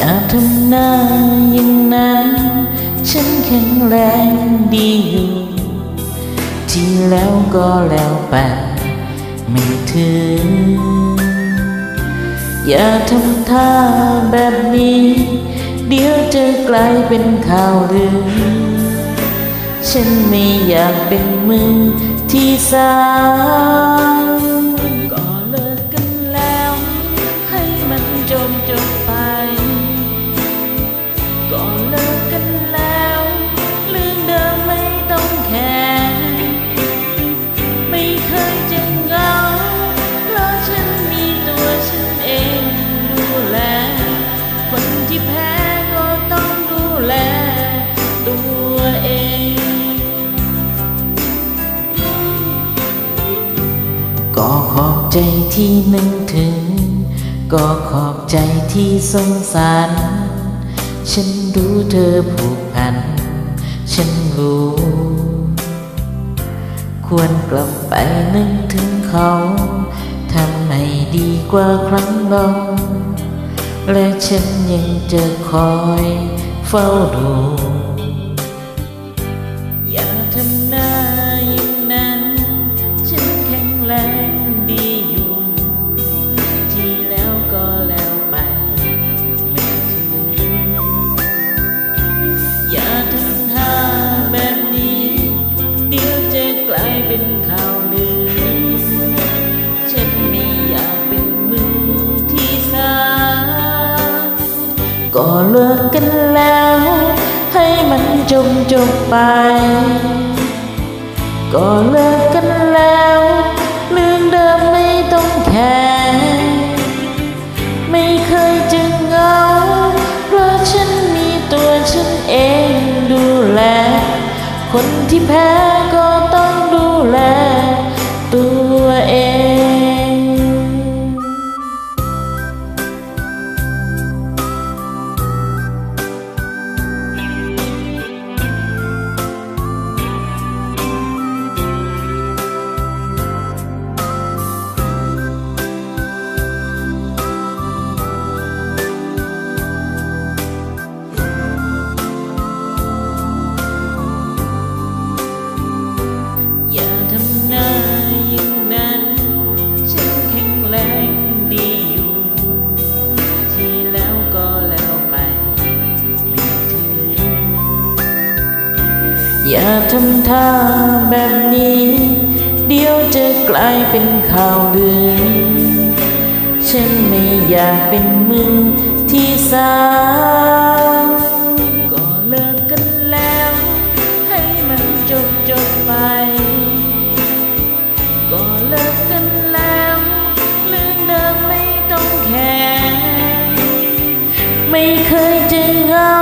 อย่าทำหน้าอย่างนั้น ฉันแข็งแรงดีอยู่ ที่แล้วก็แล้วไปไม่ถึง อย่าทำท่าแบบนี้ เดี๋ยวจะกลายเป็นข่าวลือ ฉันไม่อยากเป็นมือที่สาม ก็ขอบใจที่นึกถึง ก็ขอบใจที่สงสาร ฉันรู้เธอผูกพัน ฉันรู้ ควรกลับไปนึกถึงเขาทำให้ดีกว่าครั้งเราและฉันยังจะคอยเฝ้าดู ก็เลิกกันแล้ว ให้มันจบจบไป ก็เลิกกันแล้วเรื่องเดิมไม่ต้องแคร์ไม่เคยจะเหงาเพราะฉันมีตัวฉันเองดูแล คนที่แพ้ก็ อย่าทำท่าแบบนี้ เดี๋ยวจะกลายเป็นข่าวลือ ฉันไม่อยากเป็นมือที่สามก็เลิกกันแล้ว ให้มันจบจบไป ก็เลิกกันแล้วเรื่องเดิมไม่ต้องแคร์ไม่เคยจะเงา